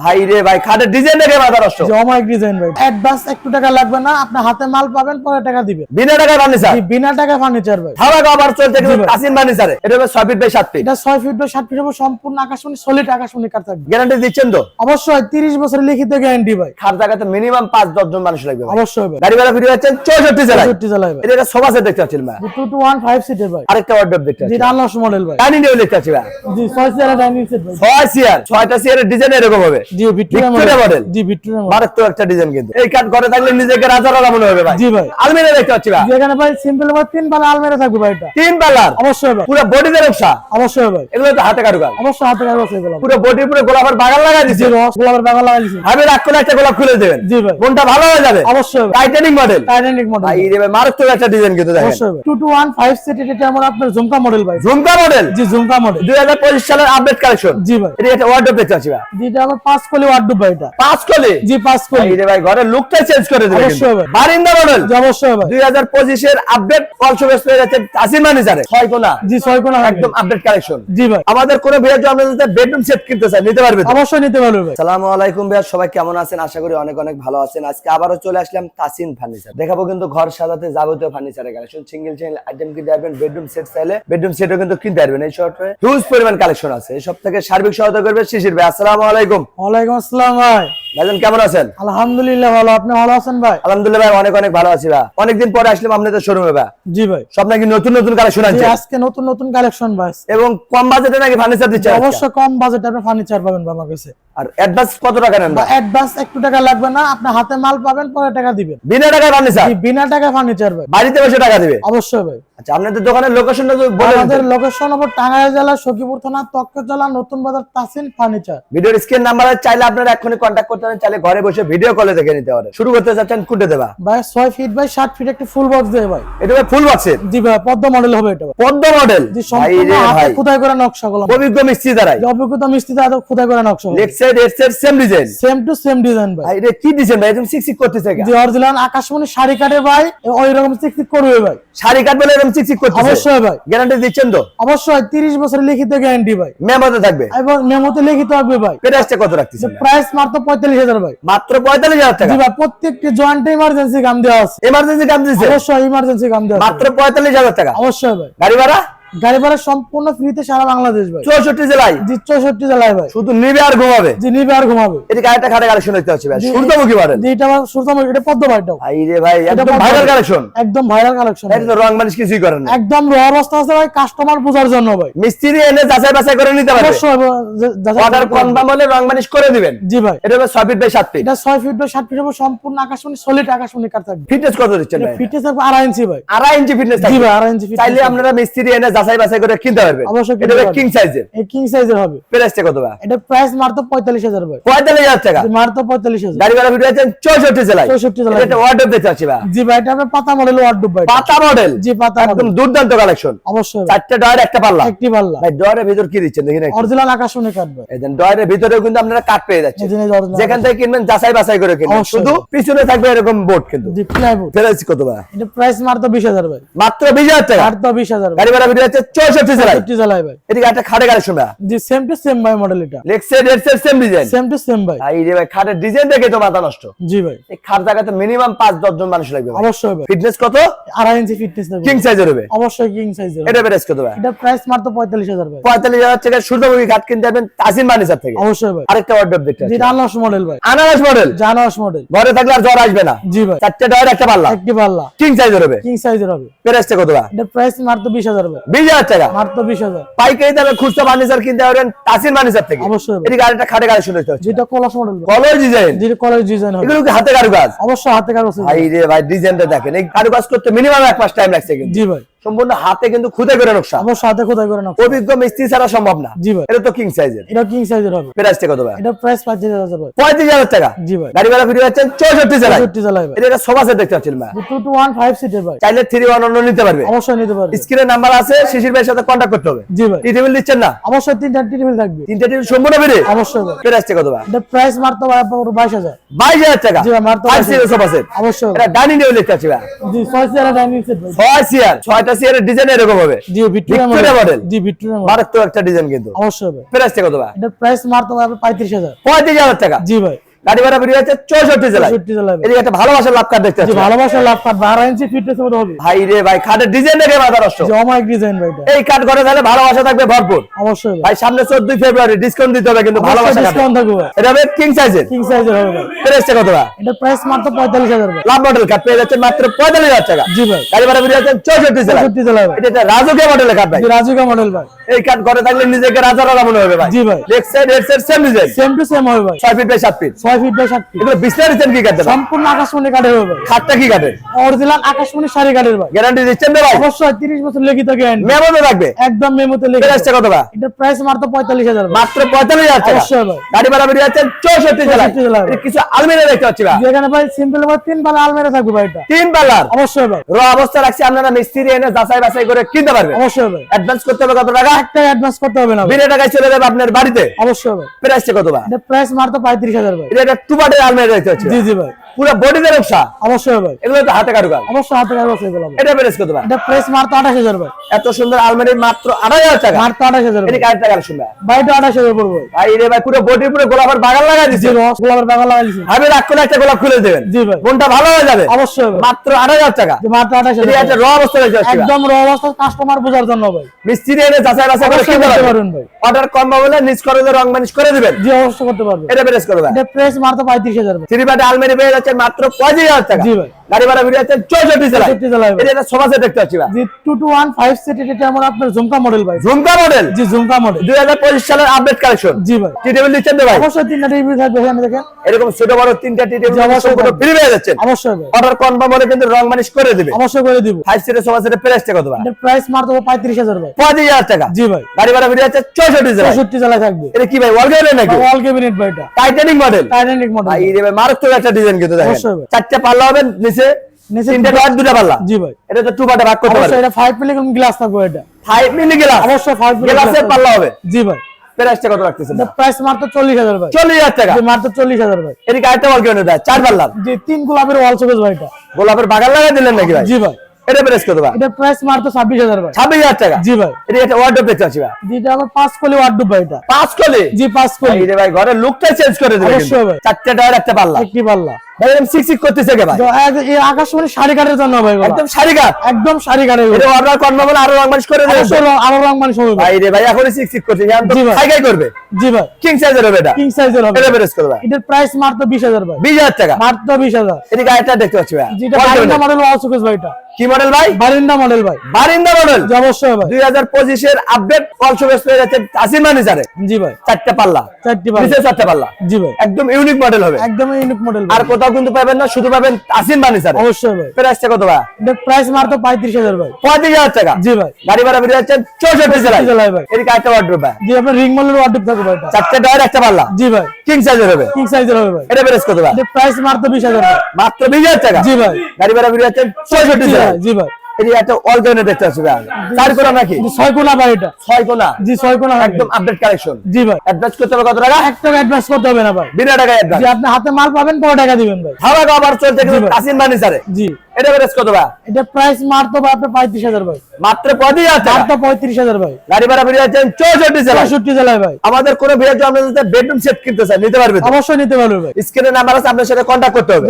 ভাই রে ভাই খাটের ডিজাইন দেখে মাথা নষ্ট জমাইক ডিজাইন ভাই। অ্যাডভান্স একটু টাকা লাগবে না আপনি হাতে মাল পাবেন পরে টাকা দিবেন বিনা টাকায় ফার্নিচার জি, বিনা টাকা ফার্নিচার ভাই। খাওয়া আবার চলছে কিন্তু। কাসিন ফার্নিচারে এটা হবে ছয় ফিট বাই সাত ফিট এটা ছয় ফিট বা সাত ফিট হবে সম্পূর্ণ আকাশমণি সলিড আকাশমণি কাঠ থাকবে। গ্যারান্টি দিচ্ছেন তো? অবশ্যই তিরিশ বছরের লিখিত গ্যারান্টি ভাই। খাট জায়গাতে মিনিমাম পাঁচ দশ জন মানুষ লাগবে অবশ্যই ভাই। গাড়ি ভাড়া ফিরে যাচ্ছেন চৌষট্টি জেলায়। চৌষট্টি জেলায় ভাই। এটা সোফা সেট দেখতে পাচ্ছিলাম ভাই। টু টু ওয়ান ফাইভ সিটের ভাই। আরেকটা ওয়ার্ডরোব দেখতে জি পাচ্ছি মডেল ভাই। ডাইনিং টেবিল দেখতে পাচ্ছি ভাই। জি ছয় চেয়ারের ডাইনিং সেট ভাই। ছয় চেয়ার ছয়টা চেয়ারের ডিজাইন এরকম হবে। জি ভিক্টোরিয়া ভিক্টোরিয়া মডেল জি ভিক্টোরিয়া মডেল মারাত্মক একটা ডিজাইন কিন্তু। এই কাঠ ঘরে থাকলে নিজেকে রাজা রাজা মনে হবে ভাই। জি ভাই। আলমিরা দেখতে পাচ্ছি ভাই। যেখানে ভাই সিম্পল ভাই তিন পালা আলমারি থাকবে ভাই এটা। তিন পাল্লার অবশ্যই ভাই পুরো বডিতে নকশা অবশ্যই ভাই। এগুলো তো হাতে কারুকাজ অবশ্যই হাতে কাগজ এগুলো পুরো বডি পুরো গোলাপের বাগান লাগা জি গোলাপের বাগান লাগাই দিছি। আমি রাগ করে একটা গোলাপ খুলে দেবেন। জি ভাই। মনটা ভালো হয়ে যাবে। অবশ্যই ভাই টাইটানিক মডেল টাইটানিক মডেল ভাই রে ভাই মারাত্মক একটা ডিজাইন কিন্তু দেখেন। অবশ্যই এটা আমার আপনার ঝুমকা মডেল ভাই। ঝুমকা মডেল জি ঝুমকা মডেল দুই হাজার পঁচিশ সালের আপডেট কালেকশন জি ভাই। এটা ওয়ার্ডরোব দেখতে পাচ্ছি ভাই। যেটা আমার পাঁচ কলি ওয়ার্ডরোব ভাই এটা। পাঁচ কলি জি পাঁচ ভাই কলি ভাই ঘরের লুকটা চেঞ্জ করে অবশ্যই ভাই। বারিন্দা মডেল অবশ্যই ভাই দুই হাজার পঁচিশের আপডেট অলসো হয়ে আসিন মানিজারে ছয় কোনা। জি ছয় কোনা একদম আপডেট কালেকশন জি ভাই। আমাদের কোনো বেডরুম সেট কিনতে চাই নিতে পারবে অবশ্যই নিতে পারবে ভাই। আলাইকুম ভাইয়া সবাই কেমন আছেন? আশা করি অনেক অনেক ভালো আছেন। আজকে আবারও চলে আসলাম তাসিন ফার্নিচার দেখাবো কিন্তু ঘর সাজাতে যাবতীয় ফার্নিচারের কালেকশন সিঙ্গেল সিঙ্গেল আইটেম কিনতে পারবেন বেডরুম সেট চাইলে। বেডরুম সেটও কিন্তু কিনতে পারবেন। এই শর্টে হিউজ পরিমাণ কালেকশন আছে। এই সব থেকে সার্বিক সহায়তা করবে শিশির ভাই। আসসালামু আলাইকুম। ওয়ালাইকুম আসসালাম ভাই। ভাইজান কেমন আছেন? আলহামদুলিল্লাহ ভালো। আপনি ভালো আছেন ভাই? আলহামদুলিল্লাহ ভাই অনেক অনেক ভালো আছি ভাই। অনেকদিন পরে আসলাম আপনাদের শোরুমে ভাই। জি ভাই। সব নাকি নতুন নতুন কালেকশন আছে আজকে নতুন নতুন কালেকশন ভাই। এবং কম বাজেটে নাকি ফার্নিচার দিচ্ছে আজকে? অবশ্যই কম বাজেটে আপনি ফার্নিচার পাবেন আমার কাছে। আর অ্যাডভান্স কত টাকা নেন ভাই? অ্যাডভান্স একটু টাকা লাগবে না আপনি হাতে মাল পাবেন পরে টাকা দিবেন। বিনা টাকায় ফার্নিচার জি, বিনা টাকা ফার্নিচার ভাই। বাড়িতে বসে টাকা দিবে? অবশ্যই ভাই। আচ্ছা আপনাদের দোকানের লোকেশনটা যদি বলে আমাদের লোকেশন হবে টাঙ্গাইল জেলা সখীপুর থানা নতুন বাজার তাসিন ফার্নিচার ভিডিওর স্ক্রিন নাম্বারে চাইলে আপনারা এখনই কন্ট্যাক্ট করতে পারেন চাইলে ঘরে বসে ভিডিও কলে দেখে নিতে পারেন শুরু করতে চাচ্ছেন কুটে দেবা? ভাই ছয় ফিট বাই ষাট ফিট একটা ফুল বক্স দেবে ভাই। এটা ফুল বক্সের জি ভাই পদ্ম মডেল হবে এটা ভাই। পদ্ম মডেল জি সম্পূর্ণ হাতে খোদাই করে নকশা গুলো অভিজ্ঞ মিস্ত্রি দ্বারাই? যে অভিজ্ঞতা মিস্ত্রি হাতে খোদাই করে নকশা left side right side same design same to same design ভাই। ভাই এটা কি ডিজাইন ভাই? একদম সিকসিক করতেছে কেন? যে অরিজিনাল আকাশমণি শাড়ি কাটে ভাই ওই রকম চিকচিক করবে ভাই। শাড়ি কাট বলে এরকম সিকসিক করতেছে? অবশ্যই ভাই। গ্যারান্টি দিচ্ছেন তো? অবশ্যই তিরিশ বছরের লিখিত গ্যারান্টি ভাই। মেমোতে থাকবে? এবং মেমোতে লিখিত থাকবে ভাই। প্রাইসটা কত রাখতেছেন? ভাই? প্রাইস মাত্র পঁয়তাল্লিশ হাজার ভাই। মাত্র পঁয়তাল্লিশ হাজার টাকা? প্রত্যেকটি জয়েন্টে ইমার্জেন্সি কাম দেওয়া আছে। এমার্জেন্সি কাম দিচ্ছে অবশ্যই ইমার্জেন্সি কাম দেওয়া মাত্র পঁয়তাল্লিশ হাজার টাকা? অবশ্যই ভাই। গাড়ি ভাড়া? গাড়ি ভাড়া সম্পূর্ণ ফ্রিতে সারা বাংলাদেশ ভাই। চৌষট্টি জেলায়? জি চৌষট্টি জেলায় ভাই। শুধু নিবে আর ঘুমাবে? জি নিবে আর ঘুমাবে। এদিকে আরেকটা খাটে কালেকশন দেখতে পাচ্ছি ভাই। সূর্যমুখী জি এটা আমার সুরতম এটা পদ্ম ভাইটাও। ভাই রে ভাই একদম ভাইরাল কালেকশন একদম ভাইরাল কালেকশন এটা রং মানিস কিছুই করেন একদম র অবস্থা আছে ভাই কাস্টমার বোঝার জন্য ভাই। মিস্ত্রি এনে যাচাই বাছাই করে নিতে পারবে। অর্ডার কনফার্ম হলে রং মানিশ করে দিবেন। জি ভাই। এটা হবে ছয় ফিট বাই সাত ফিট এটা ছয় ফিট বাই সাত ফিট হবে সম্পূর্ণ আকাশমণি সলিড আকাশমণি কাঠ থাকবে। ফিটনেস কত দিচ্ছেন ভাই? ফিটনেস থাকবে আড়াই ইঞ্চি ভাই। আড়াই ইঞ্চি ফিটনেস জি ভাই ইঞ্চি ফিটনেস চাইলে আপনারা মিস্ত্রি এনে যাচাই বাছাই করে কিনতে পারবেন। অবশ্যই এটা কিং সাইজের এই কিং সাইজের হবে। প্রাইসটা কত ভাই? এটা প্রাইস মাত্র পঁয়তাল্লিশ হাজার ভাই। পঁয়তাল্লিশ হাজার টাকা। মাত্র পঁয়তাল্লিশ হাজার। গাড়ি ভাড়া ভিডিও আছেন চৌষট্টি জেলায়। 64 জেলায়। এটা ওয়ার্ডরোব দেখতে পাচ্ছি ভাই। জি ভাই এটা আপনার পাতা মডেল ওয়ার্ডরোব ভাই। পাতা মডেল জি পাতা একদম দুর্দান্ত কালেকশন অবশ্যই। চারটে ডয়ের একটা পাল্লা। একটি পাল্লা। ভাই ডয়ের ভিতর কি দিচ্ছেন? দেখি না একটু। অরিজিনাল আকাশমণি কাঠ ভাই। এই দেন ডয়ের ভিতরেও কিন্তু আপনারা কাট পেয়ে জিনিস যেখান থেকে কিনবেন যাচাই বাছাই করে কিনবেন। শুধু পিছনে থাকবে এরকম বোর্ড কিন্তু। জি প্লাইউড ফেরাচ্ছি কত ভাই? এটা প্রাইস মাত্র বিশ হাজার ভাই। মাত্র বিশ হাজার টাকা। মাত্র বিশ হাজার ভাই। গাড়ি ভাড়া ভিডিও জেলায়। ভাই। এদিকে একটা খাটে কালেকশন ভাই জি সেম টু সেম ভাই মডেল এটা। লেক্সের রেডসের same design same to same ভাই। ভাই রে ভাই খাটের ডিজাইন দেখে তো মাথা নষ্ট। জি ভাই। এই খাট জায়গাতে মিনিমাম পাঁচ দশ জন মানুষ লাগবে অবশ্যই ভাই। ফিটনেস কত? আড়াই ইঞ্চি ফিটনেস দেবে কিং সাইজের হবে। অবশ্যই কিং সাইজের এটা প্রাইস কত ভাই? এটা প্রাইস মাত্র পঁয়তাল্লিশ হাজার ভাই। পঁয়তাল্লিশ হাজার টাকা সূর্যমুখী খাট কিনতে পারবেন তাসিন মানিসার থেকে। অবশ্যই ভাই। আরেকটা ওয়ার্ডরোব দেখতে জি পাচ্ছি। মডেল ভাই। আনারস মডেল জানাস মডেল ঘরে থাকলে আর জ্বর আসবে না। জি ভাই। চারটে ডয়ের একটা পাল্লা। একটি পাল্লা। কিং সাইজের হবে। কিং সাইজের হবে। প্রাইসটা কত ভাই? এটা প্রাইস মাত্র বিশ হাজার ভাই। বিশ হাজার টাকা। মাত্র বিশ হাজার। পাইকারি দামে খুচরা ফার্নিচার কিনতে পারবেন তাসিন ফার্নিচার থেকে। অবশ্যই। ভাই। এদিকে আরেকটা খাটে কালেকশন দেখতে পাচ্ছি যেটা কলাস মডেল ভাই ডিজাইন যেটা ডিজাইন হবে। এগুলো কি হাতে কারুকাজ? অবশ্যই হাতে আছে। ভাই রে ভাই ডিজাইনটা দেখেন। এই কারুকাজ করতে মিনিমাম এক মাস টাইম লাগছে কিন্তু। জি ভাই। সম্পূর্ণ হাতে কিন্তু খুদে করে নকশা। অবশ্যই হাতে খোদাই করে না অভিজ্ঞ মিস্ত্রি ছাড়া সম্ভব না। জি ভাই। এটা তো কিং সাইজের এটা কিং সাইজের হবে। প্রাইসটা কত ভাই? এটা প্রাইস পঁচিশ হাজার ভাই। পঁয়ত্রিশ হাজার টাকা। জি ভাই। গাড়ি ভাড়া ফিরে যাচ্ছেন চৌষট্টি জেলায়। চৌষট্টি জেলায় ভাই। এটা সোফা সেট দেখতে পাচ্ছিলাম ভাই। টু টু ওয়ান ফাইভ সিটের ভাই। চাইলে থ্রি ওয়ান অন্য নিতে পারবে। অবশ্যই নিতে পারবে। স্ক্রিনের নাম্বার আছে শিশির ভাইয়ের সাথে কন্ট্যাক্ট করতে হবে। জি ভাই। টি টেবিল দিচ্ছেন না? অবশ্যই তিনটা টেবিল থাকবে। তিনটা টেবিল সম্পূর্ণ বেড়ে অবশ্যই ভাই। প্রাইসটা কত ভাই? এটা প্রাইস মাত্র ভাই বাইশ হাজার। বাইশ টাকা। জি ভাই, মাত্র ফাইভ 22,000 সিটের সোফা সেট অবশ্যই। এটা ডাইনিং টেবিল দেখতে পাচ্ছি ভাই। জি ছয় চেয়ারের ডাইনিং সেট ভাই। ছয় চেয়ার ছয়টা চেয়ারের ডিজাইন এরকম হবে। জি ভিক্টোরিয়া ভিক্টোরিয়া মডেল model। জি ভিক্টোরিয়া মডেল মারাত্মক একটা ডিজাইন কিন্তু। অবশ্যই ভাই। প্রাইসটা কত ভাই? এটার প্রাইস মারতে হবে পঁয়ত্রিশ হাজার। পঁয়ত্রিশ হাজার টাকা। জি ভাই। গাড়ি ভাড়া বেরিয়ে যাচ্ছে চৌষট্টি জেলায় এদিকে একটা ভালোবাসার লাভ কার্ড দেখতে জি পাচ্ছি ভালোবাসা লাভ কার্ড বারো ইঞ্চি ফিটনেস মধ্যে হবে। ভাই রে ভাই খাটের ডিজাইন দেখে মাথা নষ্ট জি ডিজাইন ভাই এই কাঠ ঘরে তাহলে ভালোবাসা থাকবে ভরপুর। অবশ্যই ভাই। সামনে চোদ্দই ফেব্রুয়ারি ডিসকাউন্ট দিতে হবে কিন্তু ভালোবাসা ডিসকাউন্ট থাকবে এটা হবে কিং সাইজের কিং সাইজের হবে প্রাইসটা কত ভাই? এটার প্রাইস মাত্র পঁয়তাল্লিশ হাজার লাভ মডেল কাঠ পেয়ে যাচ্ছে মাত্র পঁয়তাল্লিশ হাজার টাকা। জি ভাই। গাড়ি ভাড়া বেরিয়ে যাচ্ছে চৌষট্টি জেলায়। চৌষট্টি জেলায় এটা রাজকীয় মডেলের কাঠ ভাই। রাজুকা মডেল ভাই। এই কাঠ ঘরে থাকলে নিজেকে রাজা রাজা মনে হবে ভাই। জি ভাই। Left side head side same design same to same হবে ভাই। ছয় ফিট বাই সাত ফিট ছয় ফিট বাই সাত ফিট দিচ্ছেন কি কাঠটা সম্পূর্ণ আকাশমণি কাঠের হবে খাটটা কি কাঠের? অরিজিনাল আকাশমণি শাড়ি কাঠের ভাই। গ্যারান্টি দিচ্ছেন ভাই? অবশ্যই তিরিশ বছর লিখিত গ্যারান্টি মেমো তো থাকবে? একদম মেমোতে লিখিত। প্রাইসটা কত ভাই? এটার প্রাইস মাত্র পঁয়তাল্লিশ হাজার মাত্র পঁয়তাল্লিশ হাজার অবশ্যই ভাই। গাড়ি ভাড়া বেরিয়ে যাচ্ছেন চৌষট্টি জেলায়। 64 জেলায়। এই কিছু আলমিরা দেখতে পাচ্ছি ভাই। যেখানে ভাই সিম্পল ভাই তিন পালা আলমারি থাকবে ভাই এটা। তিন পাল্লার? অবশ্যই ভাই। র অবস্থা রাখছি আপনারা মিস্ত্রি এনে যাচাই বাছাই করে কিনতে পারবেন। অবশ্যই ভাই। অ্যাডভান্স করতে হবে কত টাকা? একটা অ্যাডভান্স করতে হবে না। বিনা টাকায় চলে যাবে আপনার বাড়িতে। অবশ্যই ভাই। প্রাইসটা কত ভাই? প্রাইস মাত্র পঁয়ত্রিশ হাজার ভাই। এটা টু পার্টের জি জি ভাই। পুরো বডিতে নকশা অবশ্যই ভাই। এগুলো তো হাতে কারুকাজ। অবশ্যই হাতে কাজ আছে এগুলো এটা কত ভাই? এটা মাত্র আঠাশ হাজার ভাই। এত সুন্দর আলমারি মাত্র আড়াই হাজার টাকা। মাত্র আঠাশ হাজার এটি ভাই। কারেন্ট টাকা শুনবে আঠাশ হাজার পড়ব। ভাই। ভাই রে ভাই পুরো বডির পুরো গোলাপের বাগান লাগাই রস গোলাপের বাগান লাগাইছি আমি রাগ করে একটা গোলাপ খুলে দেবেন। জি ভাই। মনটা ভালো হয়ে যাবে। অবশ্যই ভাই। মাত্র আড়াই হাজার টাকা। যে মাত্র আঠাশ এটি হাজার একটা ভাই। র অবস্থা একদম র অবস্থা কাস্টমার বোঝার জন্য ভাই। মিস্ত্রি এনে যাচাই বাছাই করে কিনতে করতে পারবেন ভাই। অর্ডার কম বলে নিজ খরচে রং মানিশ করে দিবেন। জি অবশ্যই করতে পারবেন। এটা প্রেস করবে এটা প্রাইস মাত্র পঁয়ত্রিশ হাজার ভাই। থ্রি আলমারি পেয়ে যাচ্ছে মাত্র পঁয়ত্রিশ হাজার টাকা। গাড়ি ভাড়া বেরিয়ে যাচ্ছে চৌষট্টি জেলায়। এটা একটা সেট দেখতে পাচ্ছি জি two two one five seat এটা আমার আপনার ঝুমকা মডেল ভাই। ঝুমকা মডেল জি ঝুমকা মডেল দুই হাজার পঁচিশ সালের আপডেট কালেকশন জি ভাই। টি টেবিল দিচ্ছেন ভাই? অবশ্যই তিনটা রিভিউ থাকবে এখানে দেখেন। এরকম ছোট বড় তিনটা টি টেবিল অবশ্যই সম্পূর্ণ ফ্রি পেয়ে যাচ্ছেন। অবশ্যই ভাই। অর্ডার কনফার্ম হলে কিন্তু রং মানিশ করে দিবে। অবশ্যই করে দিব। ফাইভ সিটের সোফা সেটের প্রাইসটা কত ভাই? প্রাইস মাত্র পঁয়ত্রিশ হাজার ভাই। পঁয়ত্রিশ হাজার টাকা। জি ভাই। গাড়ি ভাড়া বেরিয়ে যাচ্ছে চৌষট্টি জেলায় চৌষট্টি জেলায় থাকবে। এটা কি ভাই ওয়ালগেটের নাকি? অল ক্যাবিনেট ভাই এটা। টাইটানিক মডেল টাইটানিক মডেল ভাই মারাত্মক একটা ডিজাইন কিন্তু দেখেন। চারটা পাল্লা হবে নিচে নিচে তিনটা ডট দুটা পাল্লা জি ভাই। এটা তো টু পার্টে ভাগ করতে পারবে। এটা ফাইভ মিলিগ্রাম গ্লাস থাকবে এটা। ফাইভ মিলি গ্লাস অবশ্যই ফাইভ গ্লাসের পাল্লা হবে। জি ভাই। প্রাইসটা কত রাখতেছেন? প্রাইস মাত্র চল্লিশ হাজার ভাই। চল্লিশ হাজার টাকা। জি, মাত্র ভাই। চার জি তিন গোলাপের ওয়াল শোকেস ভাই এটা। গোলাপের বাগান লাগাই দিলেন নাকি ভাই? জি ভাই। এটা প্রাইস কত ভাই? এটা প্রাইস মাত্র ছাব্বিশ হাজার ভাই। ছাব্বিশ হাজার টাকা। জি ভাই। এটা একটা ওয়ার্ডরোব দেখতে পাচ্ছি ভাই। জি এটা আমার পাঁচ কলি ওয়ার্ডুব ভাই এটা। পাঁচ কলে জি পাঁচ কলি এই রে ভাই ঘরের লুকটাই চেঞ্জ করে দেবে অবশ্যই কিন্তু। ভাই। চারটে একটা পাল্লা একটি পাল্লা এরকম করতেছে কে ভাই? তো এক- এই আকাশমণি শাড়ি কাঠের জন্য ভাই একদম শাড়ি কাট। একদম শাড়ি কাঠের এটা অর্ডার কনফার্ম হলে আরও রংমানিশ করে দেবে। অবশ্যই আরও রং ভাই রে ভাই এখনই সিক সিক এখন তো খাই খাই করবে। জি ভাই। কিং সাইজের হবে এটা। কিং সাইজের হবে। এটা প্রেস করবে। এটার প্রাইস মাত্র বিশ হাজার ভাই। বিশ হাজার টাকা। মাত্র বিশ হাজার। এদিকে আরেকটা দেখতে পাচ্ছি ভাই? যেটা বারিন্দা মডেল? মডেল ভাই এটা। কি মডেল ভাই? বারিন্দা মডেল ভাই। বারিন্দা মডেল অবশ্যই ভাই। দুই হাজার আপডেট হয়ে যাচ্ছে আসিন মানিজারে জি ভাই। চারটে পাল্লা। চারটি ভাই নিচে চারটে পাল্লা। জি ভাই। একদম ইউনিক মডেল হবে। একদম ইউনিক মডেল আর কোথাও কিন্তু পাবেন না শুধু পাবেন আসিন মানিজারে অবশ্যই ভাই। প্রাইসটা কত ভাই? প্রাইস মাত্র পঁয়ত্রিশ হাজার ভাই। পঁয়ত্রিশ হাজার টাকা? জি ভাই। গাড়ি ভাড়া বেরিয়ে যাচ্ছে চৌষট্টি জেলায় জেলায় ভাই। এর কাটা ওয়ার্ডরোব ভাই। জি আপনার রিং মলের ওয়ার্ডুব থাকবে ভাই চারটে টায়ার একটা পাল্লা। জি ভাই। কিং সাইজের হবে। কিং সাইজের হবে ভাই। এটা প্রাইস কত ভাই? প্রাইস মাত্র বিশ হাজার ভাই। মাত্র বিশ হাজার টাকা? জি ভাই। গাড়ি ভাড়া বেরিয়ে যাচ্ছে চৌষট্টি জি জেলায় ভাই জি ভাই। এদিকে একটা অলটারনেট দেখতে পাচ্ছি ভাই চার কোনা নাকি? ছয় কোনা ভাই এটা। ছয় কোনা জি ছয় কোনা একদম একদম আপডেট কালেকশন জি ভাই। অ্যাডভান্স করতে হবে কত টাকা? এক টাকা অ্যাডভান্স করতে হবে না ভাই। বিনা টাকা অ্যাডভান্স জি আপনি হাতে মাল পাবেন কত টাকা দিবেন ভাই। হাওয়া আবার চলছে কিন্তু জি ভাই। কাসিম জি। এটা প্রেস কত ভাই? এটা প্রাইস মারতো ভাই আপনার পঁয়ত্রিশ ভাই। মাত্র পঁয়ত্রিশ হাজার টাকা? মারতো পঁয়ত্রিশ হাজার ভাই। গাড়ি ভাড়া বেরিয়ে যাচ্ছেন চৌষট্টি জেলায়। পঁয়ষট্টি জেলায় ভাই। আমাদের কোনো ভিড় বেডরুম সেট কিনতে নিতে অবশ্যই নিতে পারবে ভাই। স্ক্রিনে নাম্বার আছে আপনার সাথে করতে হবে।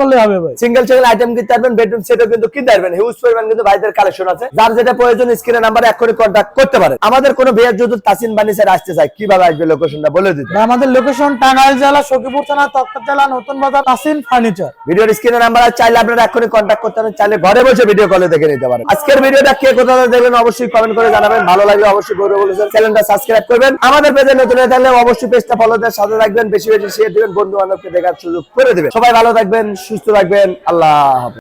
করলে হবে ভাই। সিঙ্গেল সিঙ্গেল আইটেম কিনতে পারবেন বেডরুম সেটও কিন্তু কিনতে পারবেন। হিউজ পরিমাণ কিন্তু ভাইদের কালেকশন আছে। যার যেটা প্রয়োজন স্ক্রিনে নাম্বারে এখনই কন্ট্যাক্ট করতে পারেন। আমাদের কোনো ভিড় যদি তাসিন বানিসার আসতে চায় কীভাবে আসবে লোকেশনটা বলে দিতে? আমাদের লোকেশন টাঙ্গাইল জেলা সখীপুর থানা তক্তা জেলা নতুন বাজার তাসিন ফার্নিচার ভিডিওর স্ক্রিনে নাম্বার আছে চাইলে আপনারা এখনই কন্ট্যাক্ট করতে পারেন চাইলে ঘরে বসে ভিডিও কলে দেখে নিতে পারেন। আজকের ভিডিওটা কে কোথা দেখবেন অবশ্যই কমেন্ট করে জানাবেন। ভালো লাগলে অবশ্যই গৌরব চ্যানেলটা সাবস্ক্রাইব করবেন। আমাদের পেজে নতুন হয়ে থাকলে অবশ্যই পেজটা ফলো দেওয়ার সাথে রাখবেন বেশি বেশি শেয়ার দিবেন। বন্ধু বান্ধবকে দেখার সুযোগ করে দিবেন। সবাই ভালো থাকবেন সুস্থ থাকবেন। আল্লাহ হাফেজ।